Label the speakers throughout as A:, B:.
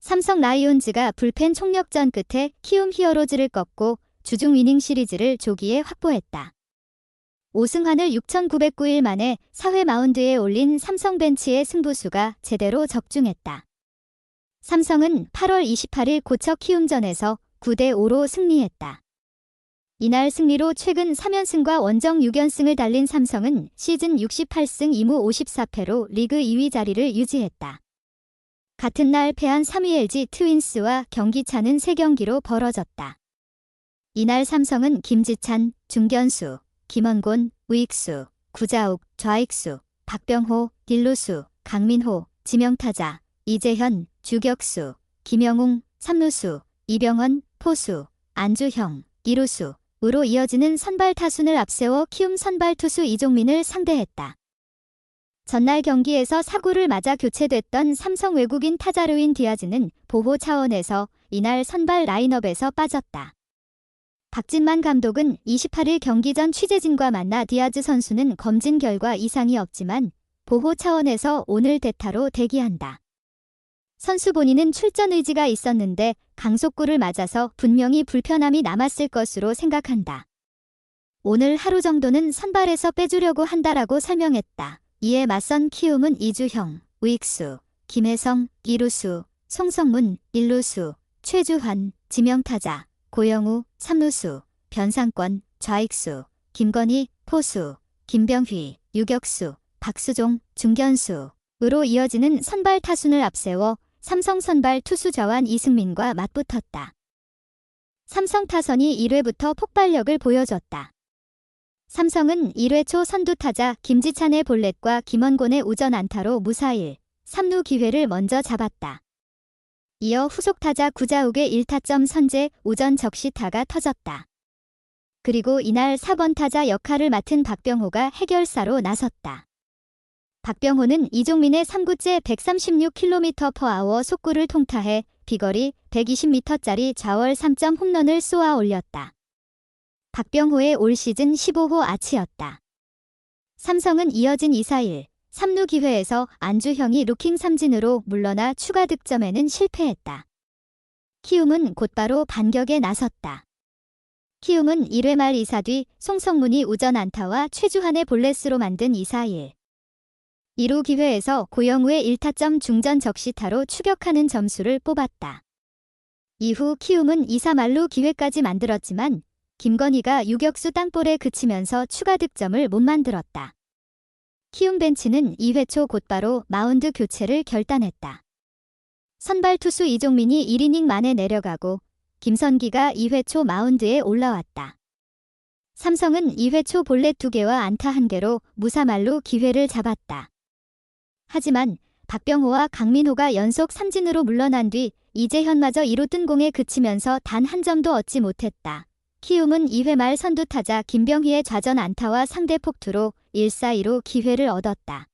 A: 삼성 라이온즈가 불펜 총력전 끝에 키움 히어로즈를 꺾고 주중 위닝 시리즈를 조기에 확보했다. 오승환을 6,909일 만에 4회 마운드에 올린 삼성 벤치의 승부수가 제대로 적중했다. 삼성은 8월 28일 고척 키움전에서 9대 5로 승리했다. 이날 승리로 최근 3연승과 원정 6연승을 달린 삼성은 시즌 68승 2무 54패로 리그 2위 자리를 유지했다. 같은 날 패한 3위 LG 트윈스와 경기차는 3경기로 벌어졌다. 이날 삼성은 김지찬, 중견수, 김원곤, 우익수, 구자욱, 좌익수, 박병호, 딜루수, 강민호, 지명타자, 이재현, 주격수, 김영웅, 삼루수, 이병헌, 포수, 안주형, 이루수, 으로 이어지는 선발 타순을 앞세워 키움 선발 투수 이종민을 상대했다. 전날 경기에서 사고를 맞아 교체됐던 삼성 외국인 타자 르윈 디아즈는 보호 차원에서 이날 선발 라인업에서 빠졌다. 박진만 감독은 28일 경기 전 취재진과 만나 디아즈 선수는 검진 결과 이상이 없지만 보호 차원에서 오늘 대타로 대기한다. 선수 본인은 출전 의지가 있었는데 강속구를 맞아서 분명히 불편함이 남았을 것으로 생각한다. 오늘 하루 정도는 선발에서 빼주려고 한다라고 설명했다. 이에 맞선 키움은 이주형, 우익수, 김혜성, 이루수, 송성문, 일루수, 최주환, 지명타자, 고영우, 삼루수, 변상권, 좌익수, 김건희, 포수, 김병휘, 유격수, 박수종, 중견수 으로 이어지는 선발 타순을 앞세워 삼성 선발 투수 저완 이승민과 맞붙었다. 삼성 타선이 1회부터 폭발력을 보여줬다. 삼성은 1회 초 선두 타자 김지찬의 볼넷과 김원곤의 우전 안타로 무사일 3루 기회를 먼저 잡았다. 이어 후속 타자 구자욱의 1타점 선제 우전 적시타가 터졌다. 그리고 이날 4번 타자 역할을 맡은 박병호가 해결사로 나섰다. 박병호는 이종민의 3구째 136km/h 속구를 통타해 비거리 120m짜리 좌월 3점 홈런을 쏘아 올렸다. 박병호의 올 시즌 15호 아치였다. 삼성은 이어진 2-4-1, 3루 기회에서 안주형이 루킹 삼진으로 물러나 추가 득점에는 실패했다. 키움은 곧바로 반격에 나섰다. 키움은 1회 말 2사 뒤 송성문이 우전 안타와 최주환의 볼넷으로 만든 2-4-1. 2루 기회에서 고영우의 1타점 중전 적시타로 추격하는 점수를 뽑았다. 이후 키움은 2사 말루 기회까지 만들었지만 김건희가 유격수 땅볼에 그치면서 추가 득점을 못 만들었다. 키움 벤치는 2회 초 곧바로 마운드 교체를 결단했다. 선발 투수 이종민이 1이닝 만에 내려가고 김선기가 2회 초 마운드에 올라왔다. 삼성은 2회 초 볼넷 2개와 안타 1개로 무사말로 기회를 잡았다. 하지만 박병호와 강민호가 연속 삼진으로 물러난 뒤 이재현마저 2루 뜬 공에 그치면서 단 한 점도 얻지 못했다. 키움은 2회 말 선두 타자 김병희의 좌전 안타와 상대 폭투로 1-4-2로 기회를 얻었다.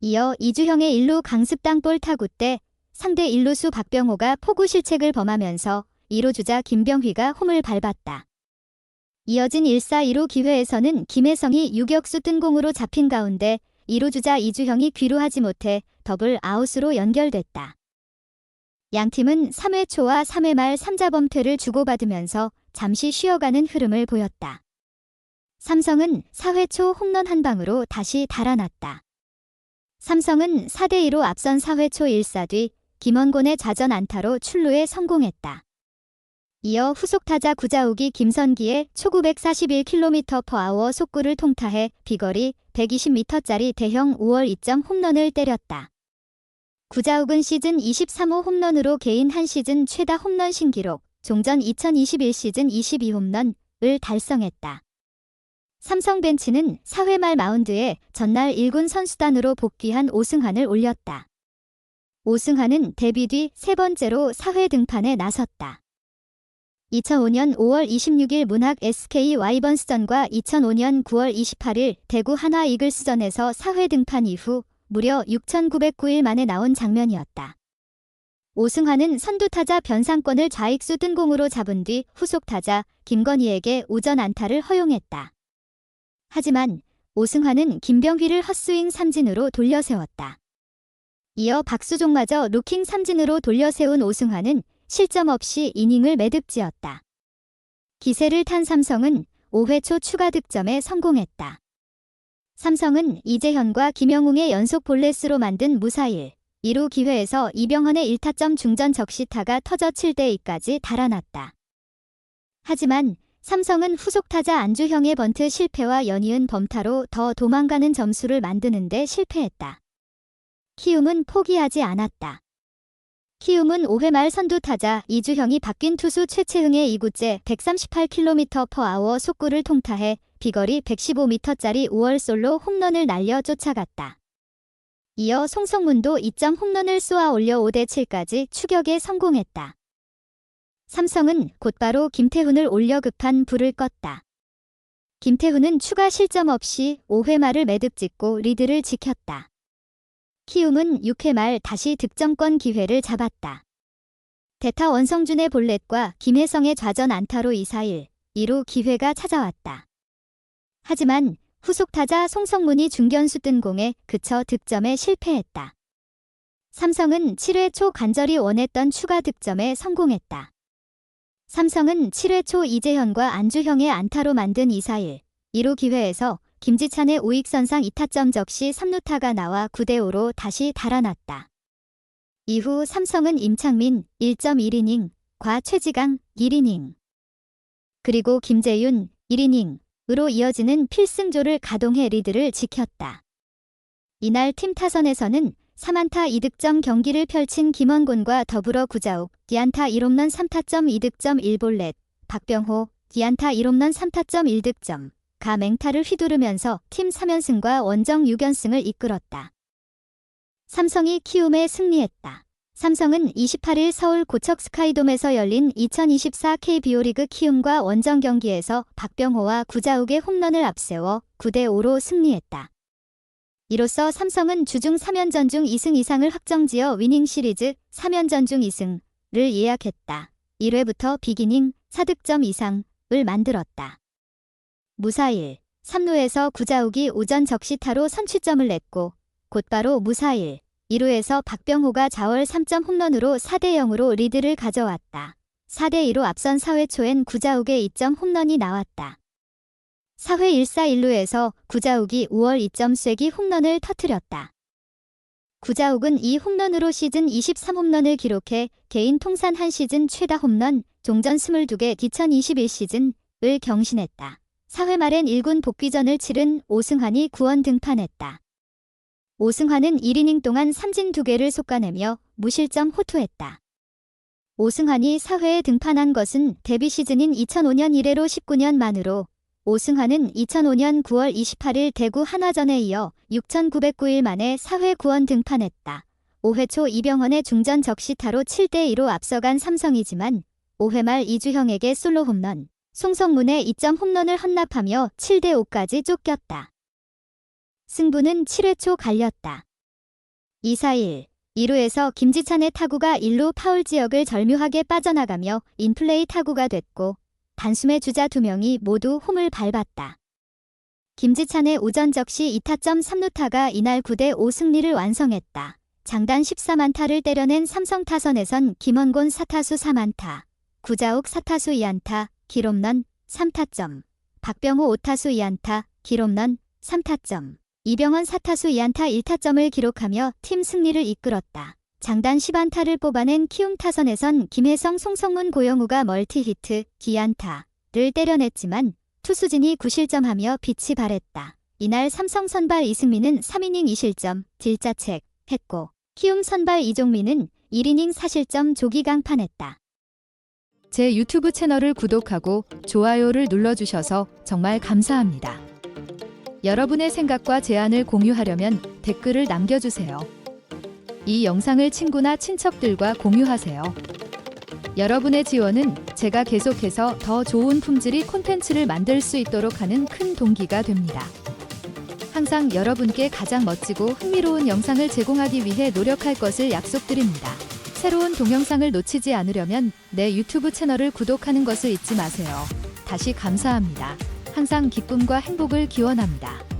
A: 이어 이주형의 1루 강습 땅볼 타구 때 상대 1루수 박병호가 포구 실책을 범하면서 2루 주자 김병휘가 홈을 밟았다. 이어진 1-4-2루 기회에서는 김혜성이 유격수 뜬공으로 잡힌 가운데 2루 주자 이주형이 귀로하지 못해 더블 아웃으로 연결됐다. 양 팀은 3회 초와 3회 말 3자 범퇴를 주고받으면서 잠시 쉬어가는 흐름을 보였다. 삼성은 4회 초 홈런 한 방으로 다시 달아났다. 삼성은 4대2로 앞선 4회 초 1사 뒤 김원곤의 좌전 안타로 출루에 성공했다. 이어 후속 타자 구자욱이 김선기의 초구 141km/h 속구를 통타해 비거리 120m짜리 대형 5월 2점 홈런을 때렸다. 구자욱은 시즌 23호 홈런으로 개인 한 시즌 최다 홈런 신기록, 종전 2021 시즌 22홈런을 달성했다. 삼성 벤치는 4회 말 마운드에 전날 1군 선수단으로 복귀한 오승환을 올렸다. 오승환은 데뷔 뒤 세 번째로 4회 등판에 나섰다. 2005년 5월 26일 문학 SK 와이번스전과 2005년 9월 28일 대구 한화 이글스전에서 4회 등판 이후 무려 6,909일 만에 나온 장면이었다. 오승환은 선두타자 변상권을 좌익수 뜬공으로 잡은 뒤 후속타자 김건희에게 우전 안타를 허용했다. 하지만 오승환은 김병휘를 헛스윙 삼진으로 돌려세웠다. 이어 박수종마저 루킹 삼진으로 돌려세운 오승환은 실점 없이 이닝을 매듭지었다. 기세를 탄 삼성은 5회 초 추가 득점에 성공했다. 삼성은 이재현과 김영웅의 연속 볼넷으로 만든 무사일, 2루 기회에서 이병헌의 1타점 중전 적시타가 터져 7대2까지 달아났다. 하지만 삼성은 후속 타자 안주형의 번트 실패와 연이은 범타로 더 도망가는 점수를 만드는데 실패했다. 키움은 포기하지 않았다. 키움은 5회 말 선두 타자 이주형이 바뀐 투수 최채흥의 2구째 138km/h 속구를 통타해 비거리 115m짜리 5월 솔로 홈런을 날려 쫓아갔다. 이어 송성문도 2점 홈런을 쏘아 올려 5대7까지 추격에 성공했다. 삼성은 곧바로 김태훈을 올려 급한 불을 껐다. 김태훈은 추가 실점 없이 5회 말을 매듭 짓고 리드를 지켰다. 키움은 6회 말 다시 득점권 기회를 잡았다. 대타 원성준의 볼넷과 김혜성의 좌전 안타로 2-4-1, 2루 기회가 찾아왔다. 하지만 후속 타자 송성문이 중견수 뜬 공에 그쳐 득점에 실패했다. 삼성은 7회 초 간절히 원했던 추가 득점에 성공했다. 삼성은 7회 초 이재현과 안주형의 안타로 만든 2-4-1, 2루 기회에서 김지찬의 우익선상 2타점 적시 3루타가 나와 9대5로 다시 달아났다. 이후 삼성은 임창민 1.1이닝, 과 최지강 1이닝, 그리고 김재윤 1이닝으로 이어지는 필승조를 가동해 리드를 지켰다. 이날 팀 타선에서는 3안타 2득점 경기를 펼친 김원곤과 더불어 구자욱, 디안타 1홈런 3타점 2득점 1볼넷, 박병호, 디안타 1홈런 3타점 1득점, 가 맹타를 휘두르면서 팀 3연승과 원정 6연승을 이끌었다. 삼성이 키움에 승리했다. 삼성은 28일 서울 고척 스카이돔에서 열린 2024 KBO 리그 키움과 원정 경기에서 박병호와 구자욱의 홈런을 앞세워 9대5로 승리했다. 이로써 삼성은 주중 3연전 중 2승 이상을 확정지어 위닝 시리즈 3연전 중 2승을 예약했다. 1회부터 비기닝 4득점 이상을 만들었다. 무사일 3루에서 구자욱이 오전 적시타로 선취점을 냈고 곧바로 무사일 2루에서 박병호가 자월 3점 홈런으로 4대 0으로 리드를 가져왔다. 4대 2로 앞선 4회 초엔 구자욱의 2점 홈런이 나왔다. 4회 1사 1루에서 구자욱이 5월 2점 쐐기 홈런을 터뜨렸다. 구자욱은 이 홈런으로 시즌 23홈런을 기록해 개인 통산 한 시즌 최다 홈런, 종전 22개 2021 시즌을 경신했다. 4회 말엔 1군 복귀전을 치른 오승환이 구원 등판했다. 오승환은 1이닝 동안 삼진 2개를 솎아내며 무실점 호투했다. 오승환이 4회에 등판한 것은 데뷔 시즌인 2005년 1회로 19년 만으로 오승환은 2005년 9월 28일 대구 한화전에 이어 6,909일 만에 4회 구원 등판했다. 5회 초 이병헌의 중전 적시타로 7대2로 앞서간 삼성이지만 5회 말 이주형에게 솔로 홈런, 송성문의 2점 홈런을 헌납하며 7대5까지 쫓겼다. 승부는 7회 초 갈렸다. 2-4-1, 2루에서 김지찬의 타구가 1루 파울 지역을 절묘하게 빠져나가며 인플레이 타구가 됐고 단숨에 주자 2명이 모두 홈을 밟았다. 김지찬의 오전 적시 2타점 3루타가 이날 9대5 승리를 완성했다. 장단 14만타를 때려낸 삼성 타선에선 김원곤 4타수 3안타, 구자욱 4타수 2안타, 기롬런 3타점, 박병호 5타수 2안타, 기롬런 3타점, 이병헌 4타수 2안타 1타점을 기록하며 팀 승리를 이끌었다. 장단 10안타를 뽑아낸 키움 타선에선 김혜성 송성문 고영우가 멀티히트, 기안타를 때려냈지만 투수진이 9실점하며 빛이 발했다. 이날 삼성 선발 이승민은 3이닝 2실점, 딜자책 했고 키움 선발 이종민은 1이닝 4실점 조기 강판했다.
B: 제 유튜브 채널을 구독하고 좋아요를 눌러주셔서 정말 감사합니다. 여러분의 생각과 제안을 공유하려면 댓글을 남겨주세요. 이 영상을 친구나 친척들과 공유하세요. 여러분의 지원은 제가 계속해서 더 좋은 품질의 콘텐츠를 만들 수 있도록 하는 큰 동기가 됩니다. 항상 여러분께 가장 멋지고 흥미로운 영상을 제공하기 위해 노력할 것을 약속드립니다. 새로운 동영상을 놓치지 않으려면 내 유튜브 채널을 구독하는 것을 잊지 마세요. 다시 감사합니다. 항상 기쁨과 행복을 기원합니다.